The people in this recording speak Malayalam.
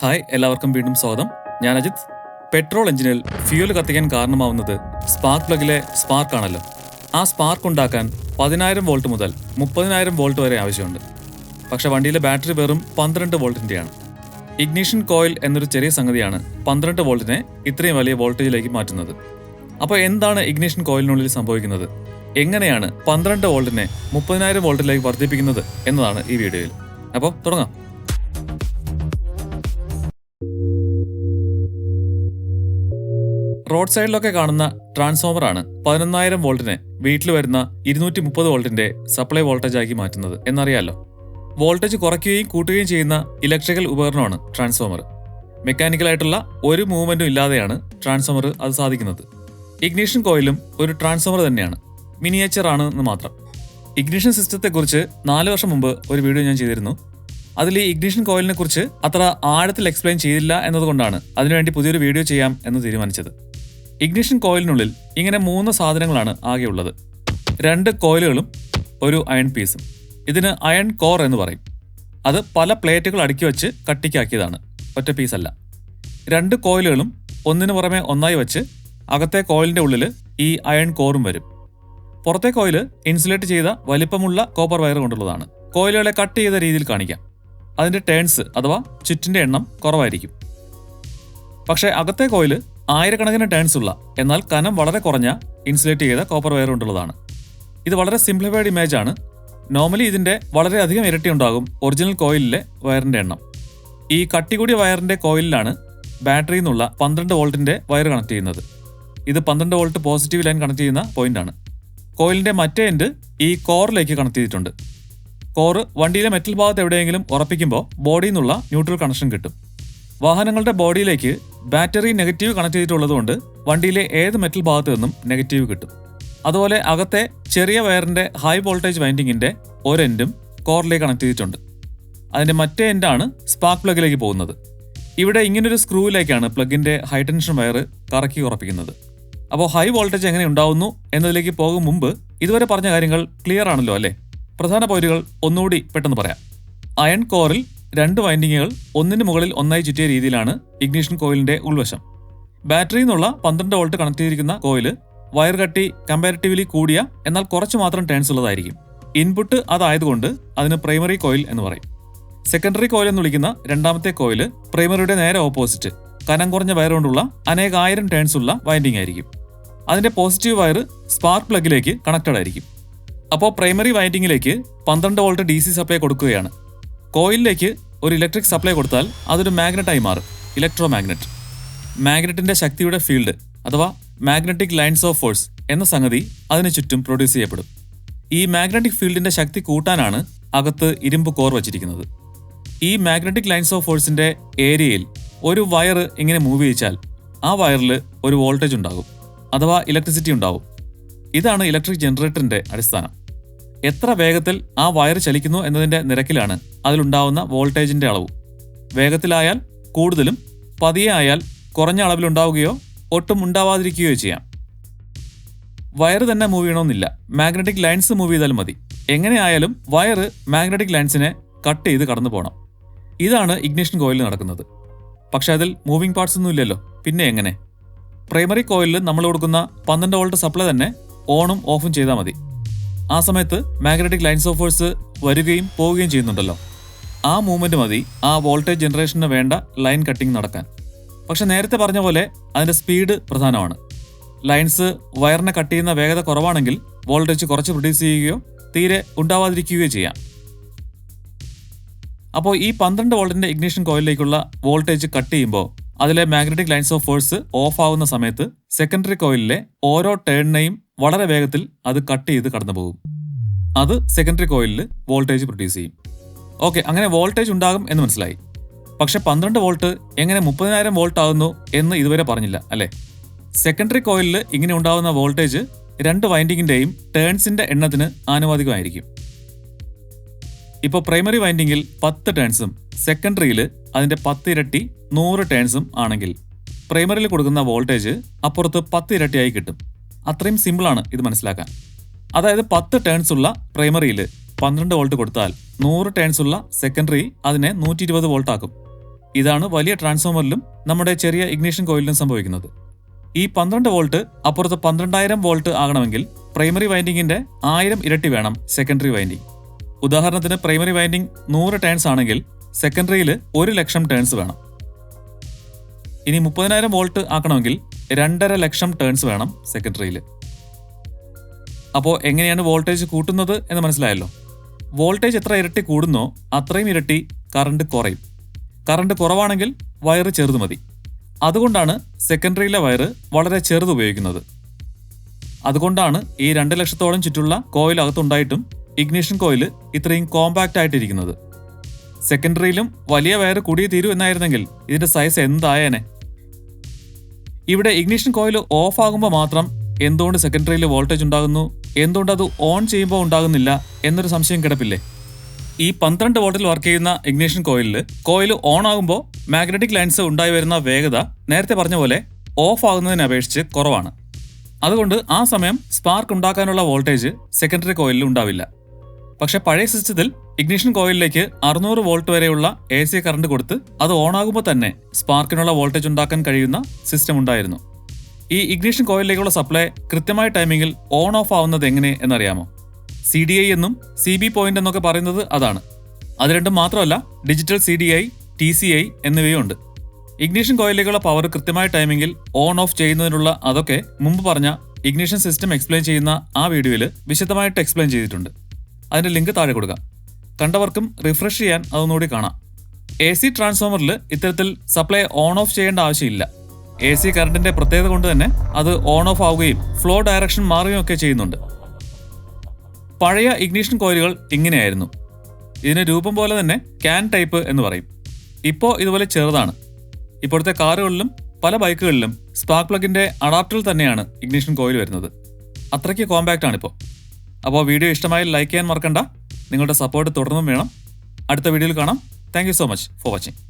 ഹായ് എല്ലാവർക്കും വീണ്ടും സ്വാഗതം. ഞാൻ അജിത്. പെട്രോൾ എഞ്ചിനിൽ ഫ്യൂൽ കത്തിക്കാൻ കാരണമാവുന്നത് സ്പാർക്ക് പ്ലഗിലെ സ്പാർക്ക് ആണല്ലോ. ആ സ്പാർക്ക് ഉണ്ടാക്കാൻ പതിനായിരം വോൾട്ട് മുതൽ മുപ്പതിനായിരം വോൾട്ട് വരെ ആവശ്യമുണ്ട്. പക്ഷേ വണ്ടിയിലെ ബാറ്ററി വെറും പന്ത്രണ്ട് വോൾട്ടിന്റെയാണ് ഇഗ്നിഷൻ കോയിൽ എന്നൊരു ചെറിയ സംഗതിയാണ് പന്ത്രണ്ട് വോൾട്ടിനെ ഇത്രയും വലിയ വോൾട്ടേജിലേക്ക് മാറ്റുന്നത്. അപ്പോൾ എന്താണ് ഇഗ്നിഷൻ കോയിലിനുള്ളിൽ സംഭവിക്കുന്നത്? എങ്ങനെയാണ് പന്ത്രണ്ട് വോൾട്ടിനെ മുപ്പതിനായിരം വോൾട്ടിലേക്ക് വർദ്ധിപ്പിക്കുന്നത് എന്നതാണ് ഈ വീഡിയോയിൽ. അപ്പോൾ തുടങ്ങാം. റോഡ് സൈഡിലൊക്കെ കാണുന്ന ട്രാൻസ്ഫോമറാണ് പതിനൊന്നായിരം വോൾട്ടിനെ വീട്ടിൽ വരുന്ന ഇരുന്നൂറ്റി മുപ്പത് വോൾട്ടിന്റെ സപ്ലൈ വോൾട്ടേജ് ആക്കി മാറ്റുന്നത് എന്നറിയാലോ. വോൾട്ടേജ് കുറയ്ക്കുകയും കൂട്ടുകയും ചെയ്യുന്ന ഇലക്ട്രിക്കൽ ഉപകരണമാണ് ട്രാൻസ്ഫോമർ. മെക്കാനിക്കലായിട്ടുള്ള ഒരു മൂവ്മെന്റും ഇല്ലാതെയാണ് ട്രാൻസ്ഫോമർ അത് സാധിക്കുന്നത്. ഇഗ്നീഷൻ കോയിലും ഒരു ട്രാൻസ്ഫോമർ തന്നെയാണ്. മിനിയേച്ചർ ആണ് എന്ന് മാത്രം. ഇഗ്നിഷൻ സിസ്റ്റത്തെക്കുറിച്ച് നാല് വർഷം മുമ്പ് ഒരു വീഡിയോ ഞാൻ ചെയ്തിരുന്നു. അതിൽ ഈ ഇഗ്നീഷൻ കോയിലിനെ കുറിച്ച് അത്ര ആഴത്തിൽ എക്സ്പ്ലെയിൻ ചെയ്തില്ല എന്നതുകൊണ്ടാണ് അതിനുവേണ്ടി പുതിയൊരു വീഡിയോ ചെയ്യാം എന്ന് തീരുമാനിച്ചത്. ഇഗ്നിഷൻ കോയിലിനുള്ളിൽ ഇങ്ങനെ മൂന്ന് സാധനങ്ങളാണ് ആകെയുള്ളത് രണ്ട് കോയിലുകളും ഒരു അയൺ പീസും. ഇതിന് അയൺ കോർ എന്ന് പറയും. അത് പല പ്ലേറ്റുകൾ അടുക്കി വെച്ച് കട്ടിക്കാക്കിയതാണ്. ഒറ്റ പീസല്ല. രണ്ട് കോയിലുകളും ഒന്നിനു പുറമെ ഒന്നായി വെച്ച് അകത്തെ കോയിലിന്റെ ഉള്ളിൽ ഈ അയൺ കോറും വരും. പുറത്തെ കോയിൽ ഇൻസുലേറ്റ് ചെയ്ത വലിപ്പമുള്ള കോപ്പർ വയർ കൊണ്ടുള്ളതാണ്. കോയിലുകളെ കട്ട് ചെയ്ത രീതിയിൽ കാണിക്കാം. അതിന്റെ ടേൺസ് അഥവാ ചുറ്റിന്റെ എണ്ണം കുറവായിരിക്കും. പക്ഷേ അകത്തെ കോയിൽ ആയിരക്കണക്കിന് ടേൺസ് ഉള്ള എന്നാൽ കനം വളരെ കുറഞ്ഞ ഇൻസുലേറ്റ് ചെയ്ത കോപ്പർ വയർ കൊണ്ടുള്ളതാണ്. ഇത് വളരെ സിംപ്ലിഫൈഡ് ഇമേജ് ആണ്. നോർമലി ഇതിന്റെ വളരെയധികം ഇരട്ടി ഉണ്ടാകും ഒറിജിനൽ കോയിലിലെ വയറിന്റെ എണ്ണം. ഈ കട്ടി കൂടിയ വയറിന്റെ കോയിലിലാണ് ബാറ്ററിയിൽ നിന്നുള്ള പന്ത്രണ്ട് വോൾട്ടിന്റെ വയർ കണക്ട് ചെയ്യുന്നത്. ഇത് പന്ത്രണ്ട് വോൾട്ട് പോസിറ്റീവ് ലൈൻ കണക്ട് ചെയ്യുന്ന പോയിന്റാണ് കോയിലിന്റെ മറ്റേ എൻഡ് ഈ കോറിലേക്ക് കണക്ട് ചെയ്തിട്ടുണ്ട്. കോറ് വണ്ടിയിലെ മെറ്റൽ ഭാഗത്ത് എവിടെയെങ്കിലും ഉറപ്പിക്കുമ്പോൾ ബോഡിയിൽ നിന്നുള്ള ന്യൂട്രൽ കണക്ഷൻ കിട്ടും. വാഹനങ്ങളുടെ ബോഡിയിലേക്ക് ബാറ്ററി നെഗറ്റീവ് കണക്ട് ചെയ്തിട്ടുള്ളതുകൊണ്ട് വണ്ടിയിലെ ഏത് മെറ്റൽ ഭാഗത്തു നിന്നും നെഗറ്റീവ് കിട്ടും. അതുപോലെ അകത്തെ ചെറിയ വയറിന്റെ ഹൈ വോൾട്ടേജ് വൈൻഡിങ്ങിന്റെ ഒരെൻഡും കോറിലേക്ക് കണക്ട് ചെയ്തിട്ടുണ്ട്. അതിന്റെ മറ്റേ എൻഡാണ് സ്പാർക്ക് പ്ലഗിലേക്ക് പോകുന്നത്. ഇവിടെ ഇങ്ങനൊരു സ്ക്രൂവിലേക്കാണ് പ്ലഗിന്റെ ഹൈ ടെൻഷൻ വയർ കറക്കി ഉറപ്പിക്കുന്നത്. അപ്പോൾ ഹൈ വോൾട്ടേജ് എങ്ങനെ ഉണ്ടാവുന്നു എന്നതിലേക്ക് പോകും മുമ്പ് ഇതുവരെ പറഞ്ഞ കാര്യങ്ങൾ ക്ലിയർ ആണല്ലോ അല്ലേ? പ്രധാന പോയിന്റുകൾ ഒന്നുകൂടി പെട്ടെന്ന് പറയാം. അയൺ കോറിൽ രണ്ട് വൈൻഡിങ്ങുകൾ ഒന്നിന് മുകളിൽ ഒന്നായി ചുറ്റിയ രീതിയിലാണ് ഇഗ്നീഷൻ കോയിലിന്റെ ഉൾവശം. ബാറ്ററിയിൽ നിന്നുള്ള പന്ത്രണ്ട് വോൾട്ട് കണക്ട് ചെയ്തിരിക്കുന്ന കോയിൽ വയർ കട്ടി കമ്പാരിറ്റീവ്ലി കൂടിയ എന്നാൽ കുറച്ച് മാത്രം ടേൺസ് ഉള്ളതായിരിക്കും. ഇൻപുട്ട് അതായതുകൊണ്ട് അതിന് പ്രൈമറി കോയിൽ എന്ന് പറയും. സെക്കൻഡറി കോയിൽ എന്ന് വിളിക്കുന്ന രണ്ടാമത്തെ കോയിൽ പ്രൈമറിയുടെ നേരെ ഓപ്പോസിറ്റ് കനം കുറഞ്ഞ വയർ കൊണ്ടുള്ള അനേകായിരം ടേൺസ് ഉള്ള വൈൻഡിങ് ആയിരിക്കും. അതിന്റെ പോസിറ്റീവ് വയർ സ്പാർക്ക് പ്ലഗിലേക്ക് കണക്റ്റഡ് ആയിരിക്കും. അപ്പോൾ പ്രൈമറി വൈൻഡിങ്ങിലേക്ക് പന്ത്രണ്ട് വോൾട്ട് ഡി സി സപ്ലൈ കൊടുക്കുകയാണ്. കോയിലിലേക്ക് ഒരു ഇലക്ട്രിക് സപ്ലൈ കൊടുത്താൽ അതൊരു മാഗ്നറ്റായി മാറും. ഇലക്ട്രോ മാഗ്നറ്റ് മാഗ്നറ്റിന്റെ ശക്തിയുടെ ഫീൽഡ് അഥവാ മാഗ്നറ്റിക് ലൈൻസ് ഓഫ് ഫോഴ്സ് എന്ന സംഗതി അതിനു ചുറ്റും പ്രൊഡ്യൂസ് ചെയ്യപ്പെടും. ഈ മാഗ്നറ്റിക് ഫീൽഡിന്റെ ശക്തി കൂട്ടാനാണ് അകത്ത് ഇരുമ്പ് കോർ വച്ചിരിക്കുന്നത്. ഈ മാഗ്നറ്റിക് ലൈൻസ് ഓഫ് ഫോഴ്സിന്റെ ഏരിയയിൽ ഒരു വയർ ഇങ്ങനെ മൂവ് ചെയ്യിച്ചാൽ ആ വയറിൽ ഒരു വോൾട്ടേജ് ഉണ്ടാകും. അഥവാ ഇലക്ട്രിസിറ്റി ഉണ്ടാവും. ഇതാണ് ഇലക്ട്രിക് ജനറേറ്ററിന്റെ അടിസ്ഥാനം. എത്ര വേഗത്തിൽ ആ വയർ ചലിക്കുന്നു എന്നതിന്റെ നിരക്കിലാണ് അതിലുണ്ടാവുന്ന വോൾട്ടേജിന്റെ അളവ്. വേഗത്തിലായാൽ കൂടുതലും പതിയെ ആയാൽ കുറഞ്ഞ അളവിലുണ്ടാവുകയോ ഒട്ടും ഉണ്ടാവാതിരിക്കുകയോ ചെയ്യാം. വയർ തന്നെ മൂവ് ചെയ്യണമെന്നില്ല. മാഗ്നറ്റിക് ലൈൻസ് മൂവ് ചെയ്താൽ മതി. എങ്ങനെയായാലും വയർ മാഗ്നറ്റിക് ലൈൻസിനെ കട്ട് ചെയ്ത് കടന്നു പോകണം ഇതാണ് ഇഗ്നിഷൻ കോയിലിൽ നടക്കുന്നത്. പക്ഷെ അതിൽ മൂവിംഗ് പാർട്സ് ഒന്നും ഇല്ലല്ലോ. പിന്നെ എങ്ങനെ? പ്രൈമറി കോയിലിൽ നമ്മൾ കൊടുക്കുന്ന പന്ത്രണ്ട് വോൾട്ട് സപ്ലൈ തന്നെ ഓണും ഓഫും ചെയ്താൽ മതി. ആ സമയത്ത് മാഗ്നറ്റിക് ലൈൻസ് ഓഫ് ഫോഴ്സ് വരികയും പോവുകയും ചെയ്യുന്നുണ്ടല്ലോ. ആ മൂവ്മെന്റ് മതി ആ വോൾട്ടേജ് ജനറേഷന് വേണ്ട ലൈൻ കട്ടിംഗ് നടക്കാൻ. പക്ഷെ നേരത്തെ പറഞ്ഞ പോലെ അതിന്റെ സ്പീഡ് പ്രധാനമാണ്. ലൈൻസ് വയറിനെ കട്ട് ചെയ്യുന്ന വേഗത കുറവാണെങ്കിൽ വോൾട്ടേജ് കുറച്ച് പ്രൊഡ്യൂസ് ചെയ്യുകയോ തീരെ ഉണ്ടാവാതിരിക്കുകയോ ചെയ്യാം. അപ്പോൾ ഈ പന്ത്രണ്ട് വോൾട്ടിന്റെ ഇഗ്നിഷൻ കോയിലിലേക്കുള്ള വോൾട്ടേജ് കട്ട് ചെയ്യുമ്പോൾ അതിലെ magnetic lines of force off ആവുന്ന സമയത്ത് സെക്കൻഡറി കോയിലിലെ ഓരോ ടേണിനെയും വളരെ വേഗത്തിൽ അത് കട്ട് ചെയ്ത് കടന്നു പോകും അത് സെക്കൻഡറി കോയിലിൽ വോൾട്ടേജ് പ്രൊഡ്യൂസ് ചെയ്യും. ഓക്കെ അങ്ങനെ വോൾട്ടേജ് ഉണ്ടാകും എന്ന് മനസ്സിലായി. പക്ഷെ പന്ത്രണ്ട് വോൾട്ട് എങ്ങനെ മുപ്പതിനായിരം വോൾട്ട് ആകുന്നു എന്ന് ഇതുവരെ പറഞ്ഞില്ല അല്ലേ? സെക്കൻഡറി കോയിലിൽ ഇങ്ങനെ ഉണ്ടാകുന്ന വോൾട്ടേജ് രണ്ട് വൈൻഡിങ്ങിന്റെയും ടേൺസിന്റെ എണ്ണത്തിന് ആനുപാതികമായിരിക്കും. ഇപ്പോൾ പ്രൈമറി വൈൻഡിങ്ങിൽ പത്ത് ടേൺസും സെക്കൻഡറിയിൽ അതിന്റെ പത്ത് ഇരട്ടി നൂറ് ടേൺസും ആണെങ്കിൽ പ്രൈമറിയിൽ കൊടുക്കുന്ന വോൾട്ടേജ് അപ്പുറത്ത് പത്ത് ഇരട്ടിയായി കിട്ടും. അത്രയും സിമ്പിളാണ് ഇത് മനസ്സിലാക്കാൻ. അതായത് പത്ത് ടേൺസ് ഉള്ള പ്രൈമറിയിൽ പന്ത്രണ്ട് വോൾട്ട് കൊടുത്താൽ നൂറ് ടേൺസ് ഉള്ള സെക്കൻഡറി അതിനെ നൂറ്റി ഇരുപത് വോൾട്ട് ആക്കും. ഇതാണ് വലിയ ട്രാൻസ്ഫോമറിലും നമ്മുടെ ചെറിയ ഇഗ്നീഷൻ കോയിലിലും സംഭവിക്കുന്നത്. ഈ പന്ത്രണ്ട് വോൾട്ട് അപ്പുറത്ത് പന്ത്രണ്ടായിരം വോൾട്ട് ആകണമെങ്കിൽ പ്രൈമറി വൈൻഡിങ്ങിന്റെ ആയിരം ഇരട്ടി വേണം സെക്കൻഡറി വൈൻഡിങ്. ഉദാഹരണത്തിന് പ്രൈമറി വൈൻഡിങ് നൂറ് ടേൺസ് ആണെങ്കിൽ സെക്കൻഡറിയിൽ ഒരു ലക്ഷം ടേൺസ് വേണം. ഇനി മുപ്പതിനായിരം വോൾട്ട് ആക്കണമെങ്കിൽ രണ്ടര ലക്ഷം ടേൺസ് വേണം സെക്കൻഡറിയിൽ അപ്പോൾ എങ്ങനെയാണ് വോൾട്ടേജ് കൂട്ടുന്നത് എന്ന് മനസ്സിലായല്ലോ? വോൾട്ടേജ് എത്ര ഇരട്ടി കൂടുന്നോ അത്രയും ഇരട്ടി കറണ്ട് കുറയും. കറണ്ട് കുറവാണെങ്കിൽ വയറ് ചെറുത് മതി. അതുകൊണ്ടാണ് സെക്കൻഡറിയിലെ വയറ് വളരെ ചെറുത് ഉപയോഗിക്കുന്നത്. അതുകൊണ്ടാണ് ഈ രണ്ട് ലക്ഷത്തോളം ചുറ്റുള്ള കോയിൽ അകത്തുണ്ടായിട്ടും ഇഗ്നീഷൻ കോയിൽ ഇത്രയും കോമ്പാക്റ്റ് ആയിട്ടിരിക്കുന്നത്. സെക്കൻഡറിയിലും വലിയ വയറ് കൂടിയേ തീരൂ എന്നായിരുന്നെങ്കിൽ ഇതിന്റെ സൈസ് എന്തായേനെ? ഇവിടെ ഇഗ്നിഷൻ കോയിൽ ഓഫ് ആകുമ്പോൾ മാത്രം എന്തുകൊണ്ട് സെക്കൻഡറിയിൽ വോൾട്ടേജ് ഉണ്ടാകുന്നു? എന്തുകൊണ്ട് അത് ഓൺ ചെയ്യുമ്പോൾ ഉണ്ടാകുന്നില്ല എന്നൊരു സംശയം കിടപ്പില്ലേ? ഈ പന്ത്രണ്ട് വോൾട്ടിൽ വർക്ക് ചെയ്യുന്ന ഇഗ്നിഷൻ കോയിലിൽ കോയിൽ ഓൺ ആകുമ്പോൾ മാഗ്നറ്റിക് ലൈൻസ് ഉണ്ടായി വരുന്ന വേഗത നേരത്തെ പറഞ്ഞ പോലെ ഓഫ് ആകുന്നതിനെ അപേക്ഷിച്ച് കുറവാണ്. അതുകൊണ്ട് ആ സമയം സ്പാർക്ക് ഉണ്ടാക്കാനുള്ള വോൾട്ടേജ് സെക്കൻഡറി കോയിലിൽ ഉണ്ടാവില്ല. പക്ഷെ പഴയ സിസ്റ്റത്തിൽ ഇഗ്നിഷൻ കോയിലിലേക്ക് അറുന്നൂറ് വോൾട്ട് വരെയുള്ള എ സി കറണ്ട് കൊടുത്ത് അത് ഓണാകുമ്പോൾ തന്നെ സ്പാർക്കിനുള്ള വോൾട്ടേജ് ഉണ്ടാക്കാൻ കഴിയുന്ന സിസ്റ്റം ഉണ്ടായിരുന്നു. ഈ ഇഗ്നിഷൻ കോയിലിലേക്കുള്ള സപ്ലൈ കൃത്യമായ ടൈമിങ്ങിൽ ഓൺ ഓഫ് ആവുന്നത് എങ്ങനെ എന്നറിയാമോ? സി ഡി ഐ എന്നും സി ബി പോയിന്റ് എന്നൊക്കെ പറയുന്നത് അതാണ്. അത് രണ്ടും മാത്രമല്ല digital C D I T C I എന്നിവയും ഉണ്ട് ഇഗ്നിഷൻ കോയിലേക്കുള്ള പവർ കൃത്യമായ ടൈമിങ്ങിൽ ഓൺ ഓഫ് ചെയ്യുന്നതിനുള്ള അതൊക്കെ മുമ്പ് പറഞ്ഞ ഇഗ്നിഷൻ സിസ്റ്റം എക്സ്പ്ലെയിൻ ചെയ്യുന്ന ആ വീഡിയോയിൽ വിശദമായിട്ട് എക്സ്പ്ലെയിൻ ചെയ്തിട്ടുണ്ട്. അതിന്റെ ലിങ്ക് താഴെ കൊടുക്കാം. കണ്ടവർക്കും റിഫ്രഷ് ചെയ്യാൻ അതൊന്നുകൂടി കാണാം. എ സി ട്രാൻസ്ഫോമറിൽ ഇത്തരത്തിൽ സപ്ലൈ ഓൺ ഓഫ് ചെയ്യേണ്ട ആവശ്യമില്ല. എ സി കറണ്ടിന്റെ പ്രത്യേകത കൊണ്ട് തന്നെ അത് ഓൺ ഓഫ് ആവുകയും ഫ്ലോ ഡയറക്ഷൻ മാറുകയും ഒക്കെ ചെയ്യുന്നുണ്ട്. പഴയ ഇഗ്നീഷൻ കോയിലുകൾ ഇങ്ങനെയായിരുന്നു. ഇതിന് രൂപം പോലെ തന്നെ ക്യാൻ ടൈപ്പ് എന്ന് പറയും. ഇപ്പോൾ ഇതുപോലെ ചെറുതാണ്. ഇപ്പോഴത്തെ കാറുകളിലും പല ബൈക്കുകളിലും സ്പാർക്ക് പ്ലഗിന്റെ അഡാപ്റ്ററിൽ തന്നെയാണ് ഇഗ്നീഷൻ കോയിൽ വരുന്നത്. അത്രയ്ക്ക് കോമ്പാക്റ്റ് ആണ് ഇപ്പോൾ അപ്പോൾ വീഡിയോ ഇഷ്ടമായി ലൈക്ക് ചെയ്യാൻ മറക്കണ്ട. നിങ്ങളുടെ സപ്പോർട്ട് തുടർന്നും വേണം. അടുത്ത വീഡിയോയിൽ കാണാം. Thank so much for watching